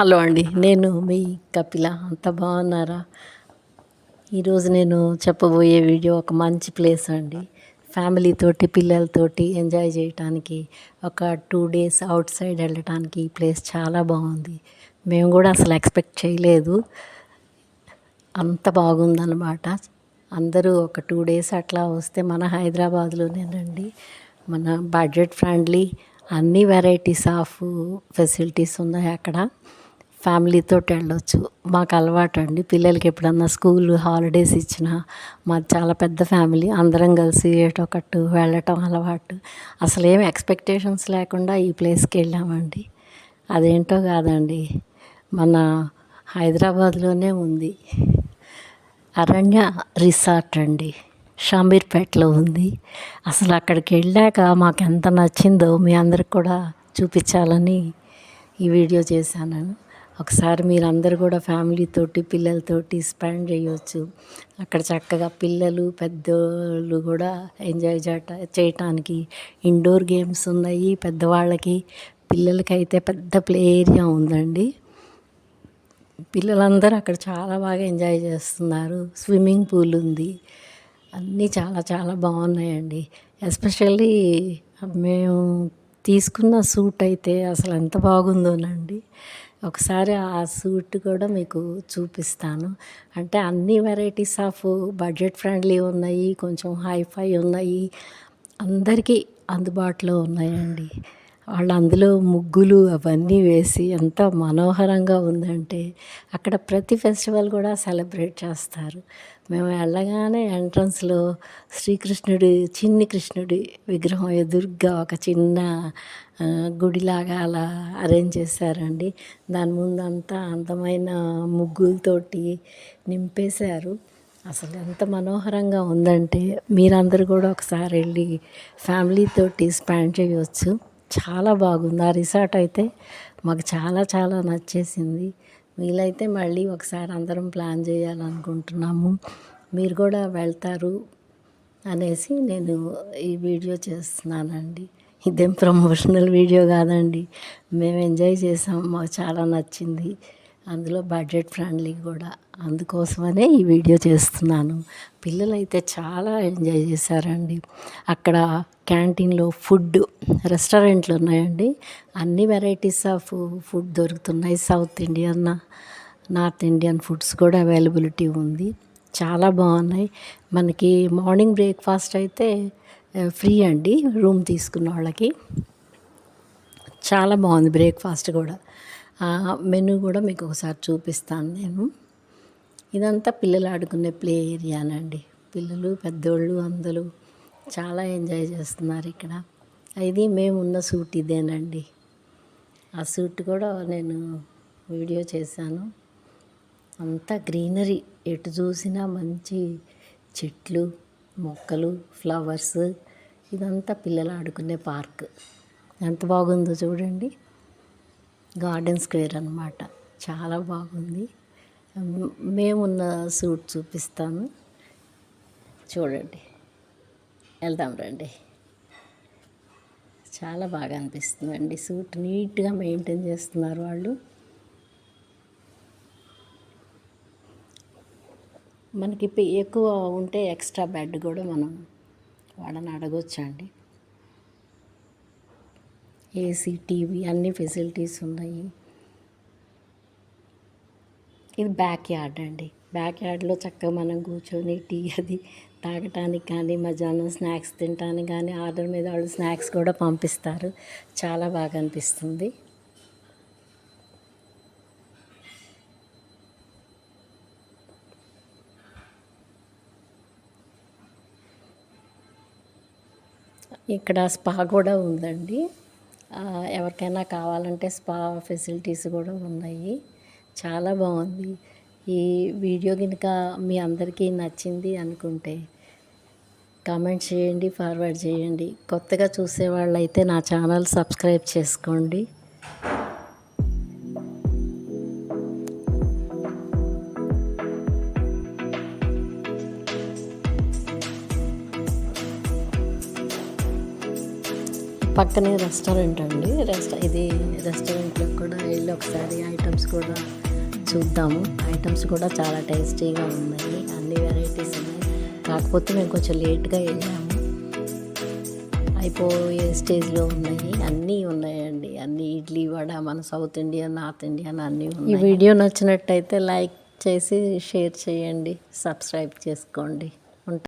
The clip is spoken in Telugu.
హలో అండి నేను మీ కపిల. అంత బాగున్నారా? ఈరోజు నేను చెప్పబోయే వీడియో ఒక మంచి ప్లేస్ అండి. ఫ్యామిలీ తోటి పిల్లలతోటి ఎంజాయ్ చేయటానికి ఒక టూ డేస్ అవుట్ సైడ్ వెళ్ళటానికి ఈ ప్లేస్ చాలా బాగుంది. మేము కూడా అసలు ఎక్స్పెక్ట్ చేయలేదు. అంత బాగుందన్నమాట. అందరూ ఒక టూ డేస్ అట్లా వస్తే మన హైదరాబాద్లోనేనండి. మన బడ్జెట్ ఫ్రెండ్లీ అన్ని వెరైటీస్ ఆఫ్ ఫెసిలిటీస్ ఉన్నాయి అక్కడ. ఫ్యామిలీతో వెళ్ళొచ్చు. మాకు అలవాటు అండి. పిల్లలకి ఎప్పుడన్నా స్కూల్ హాలిడేస్ ఇచ్చినా మాది చాలా పెద్ద ఫ్యామిలీ అందరం కలిసి ఏటొకట్టు వెళ్ళటం అలవాటు. అసలు ఏమి ఎక్స్పెక్టేషన్స్ లేకుండా ఈ ప్లేస్కి వెళ్ళామండి. అదేంటో కాదండి. మన హైదరాబాద్లోనే ఉంది. అరణ్య రిసార్ట్ అండి. షామీర్పేటలో ఉంది. అసలు అక్కడికి వెళ్ళాక మాకు ఎంత నచ్చిందో మీ అందరికి కూడా చూపించాలని ఈ వీడియో చేశాను. ఒకసారి మీరందరూ కూడా ఫ్యామిలీతోటి పిల్లలతోటి స్పెండ్ చేయవచ్చు అక్కడ చక్కగా పిల్లలు పెద్దోళ్ళు కూడా ఎంజాయ్ చేయట చేయటానికి ఇండోర్ గేమ్స్ ఉన్నాయి. పెద్దవాళ్ళకి పిల్లలకైతే పెద్ద ప్లే ఏరియా ఉందండి. పిల్లలందరూ అక్కడ చాలా బాగా ఎంజాయ్ చేస్తున్నారు. స్విమ్మింగ్ పూల్ ఉంది. అన్నీ చాలా చాలా బాగున్నాయండి. ఎస్పెషల్లీ మేము తీసుకున్న సూట్ అయితే అసలు ఎంత బాగుందోనండి. ఒకసారి ఆ సూట్ కూడా మీకు చూపిస్తాను. అంటే అన్ని వెరైటీస్ ఆఫ్ బడ్జెట్ ఫ్రెండ్లీ ఉన్నాయి కొంచెం హైఫై ఉన్నాయి అందరికీ అందుబాటులో ఉన్నాయండి. వాళ్ళు అందులో ముగ్గులు అవన్నీ వేసి ఎంత మనోహరంగా ఉందంటే అక్కడ ప్రతి ఫెస్టివల్ కూడా సెలబ్రేట్ చేస్తారు. మేము వెళ్ళగానే ఎంట్రన్స్లో శ్రీకృష్ణుడి చిన్ని కృష్ణుడి విగ్రహం ఎదురుగా ఒక చిన్న గుడిలాగా అలా అరేంజ్ చేశారండి. దాని ముందంతా అందమైన ముగ్గులతోటి నింపేశారు. అసలు ఎంత మనోహరంగా ఉందంటే మీరందరూ కూడా ఒకసారి వెళ్ళి ఫ్యామిలీతోటి స్పెండ్ చేయవచ్చు చాలా బాగుంది. ఆ రిసార్ట్ అయితే మాకు చాలా చాలా నచ్చేసింది. వీలైతే మళ్ళీ ఒకసారి అందరం ప్లాన్ చేయాలనుకుంటున్నాము. మీరు కూడా వెళ్తారు అనేసి నేను ఈ వీడియో చేస్తున్నానండి. ఇదేం ప్రమోషనల్ వీడియో కాదండి. మేము ఎంజాయ్ చేసాం. మాకు చాలా నచ్చింది. అందులో బడ్జెట్ ఫ్రెండ్లీ కూడా అందుకోసమనే ఈ వీడియో చేస్తున్నాను. పిల్లలైతే చాలా ఎంజాయ్ చేశారండి. అక్కడ క్యాంటీన్లో ఫుడ్ రెస్టారెంట్లు ఉన్నాయండి. అన్ని వెరైటీస్ ఆఫ్ ఫుడ్ దొరుకుతున్నాయి. South Indian north Indian foods కూడా అవైలబిలిటీ ఉంది. చాలా బాగున్నాయి. మనకి మార్నింగ్ బ్రేక్ఫాస్ట్ అయితే ఫ్రీ అండి రూమ్ తీసుకున్న వాళ్ళకి. చాలా బాగుంది బ్రేక్ఫాస్ట్ కూడా. మెనూ కూడా మీకు ఒకసారి చూపిస్తాను నేను. ఇదంతా పిల్లలు ఆడుకునే ప్లే ఏరియానండి. పిల్లలు పెద్దోళ్ళు అందరూ చాలా ఎంజాయ్ చేస్తున్నారు ఇక్కడ. ఇది మేము ఉన్న సూట్ ఇదేనండి. ఆ సూట్ కూడా నేను వీడియో చేశాను. అంతా గ్రీనరీ. ఎటు చూసినా మంచి చెట్లు మొక్కలు ఫ్లవర్స్. ఇదంతా పిల్లలు ఆడుకునే పార్క్. ఎంత బాగుందో చూడండి. గార్డెన్ స్క్వేర్ అనమాట చాలా బాగుంది. మేమున్న సూట్ చూపిస్తాను. చూడండి. వెళ్దాం రండి. చాలా బాగా అనిపిస్తుందండి. సూట్ నీట్గా మెయింటైన్ చేస్తున్నారు వాళ్ళు. మనకి ఎక్కువ ఉంటే ఎక్స్ట్రా బెడ్ కూడా మనం వాళ్ళని అడగొచ్చండి. ఏసీ టీవీ అన్ని ఫెసిలిటీస్ ఉన్నాయి. ఇది బ్యాక్ యార్డ్ అండి. బ్యాక్ యార్డ్లో చక్కగా మనం కూర్చొని టీ అది తాగటానికి కానీ మధ్యాహ్నం స్నాక్స్ తినటానికి కానీ ఆర్డర్ మీద వాళ్ళు స్నాక్స్ కూడా పంపిస్తారు. చాలా బాగా అనిపిస్తుంది. ఇక్కడ స్పా కూడా ఉందండి. ఎవరికైనా కావాలంటే స్పా ఫెసిలిటీస్ కూడా ఉన్నాయి. చాలా బాగుంది. ఈ వీడియో కనుక మీ అందరికీ నచ్చింది అనుకుంటే కామెంట్ చేయండి ఫార్వర్డ్ చేయండి. కొత్తగా చూసేవాళ్ళైతే నా ఛానల్ సబ్స్క్రైబ్ చేసుకోండి. పక్కనే రెస్టారెంట్ అండి. రెస్టా ఇది రెస్టారెంట్లో కూడా వెళ్ళి ఒకసారి ఐటమ్స్ కూడా చూద్దాము. ఐటమ్స్ కూడా చాలా టేస్టీగా ఉన్నాయి. అన్ని వెరైటీస్ ఉన్నాయి. కాకపోతే మేము కొంచెం లేట్గా వెళ్ళాము. అయిపోయే స్టేజ్లో ఉన్నాయి. అన్నీ ఉన్నాయండి. అన్ని ఇడ్లీ వడ మన సౌత్ ఇండియన్ నార్త్ ఇండియన్ అన్నీ ఉన్నాయి. ఈ వీడియో నచ్చినట్టయితే లైక్ చేసి షేర్ చేయండి. సబ్స్క్రైబ్ చేసుకోండి.